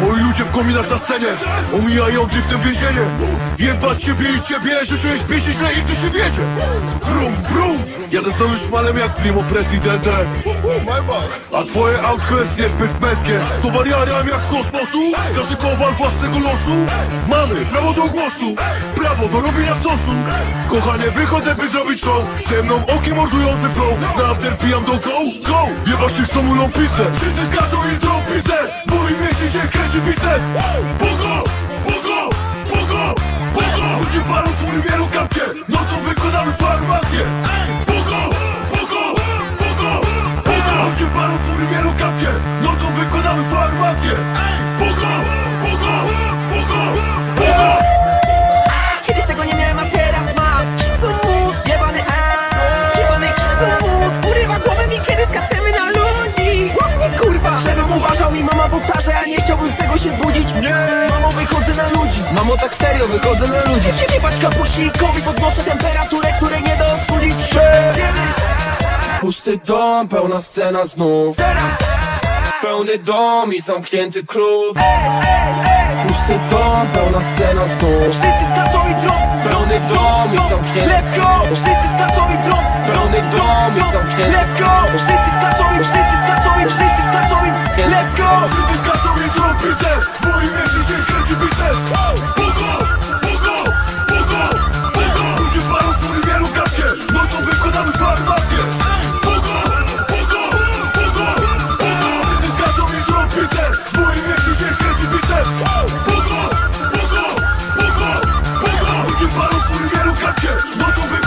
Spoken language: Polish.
Moi ludzie w kominach na scenie Omijają driftem więzienie Jebać ciebie i ciebie Życzyłeś pić źle i ty się wiedzie. Wrum, wrum. Jadę z nowym szmalem jak w limo prezydentem A twoje autko jest niezbyt męskie. To wariariam jak z kosmosu. Każdy kowal własnego losu. Mamy prawo do głosu. Prawo do robienia sosu. Kochanie wychodzę by zrobić show. Ze mną okiem mordujący flow. Na after pijam do go, go Jebać tych co mulą pistę Wszyscy skaczą i drą pistę Mój mieści się kręci biznes. Pogo, pogo, pogo, pogo Ludzie parą fury wielu kapcie. Nocą wykładamy farmację. Pogo, pogo, pogo, pogo Ludzie parą fury wielu kapcie. Nocą wykładamy farmację powtarza, ja nie chciałbym z tego się budzić. Nie. Mamo, wychodzę na ludzi. Mamo, tak serio, wychodzę na ludzi. Dziecię bać kapucikowi, podnoszę temperaturę, której nie da spudzić się Pusty dom, pełna scena znów. Teraz. Pełny dom i zamknięty klub. Pusty dom, pełna scena znów. Wszyscy skaczą i drop, Pełny dom i zamknięty Let's go! Wszyscy skaczą i drop, Pełny dom i zamknięty Let's go! Wszyscy skaczą i, wszyscy skaczą i, wszyscy skaczą i biznes Moim mieści się kręci biznes Pogo, pogo, pogo, pogo Ludzie palą w wielu gacie Nocą wykonamy farmację. Pogo, pogo, pogo, pogo Wszyscy skaczą i zrobią biznes Moim mieści się kręci biznes Pogo, pogo, pogo, pogo Ludzie palą w wielu gacie Nocą wykonamy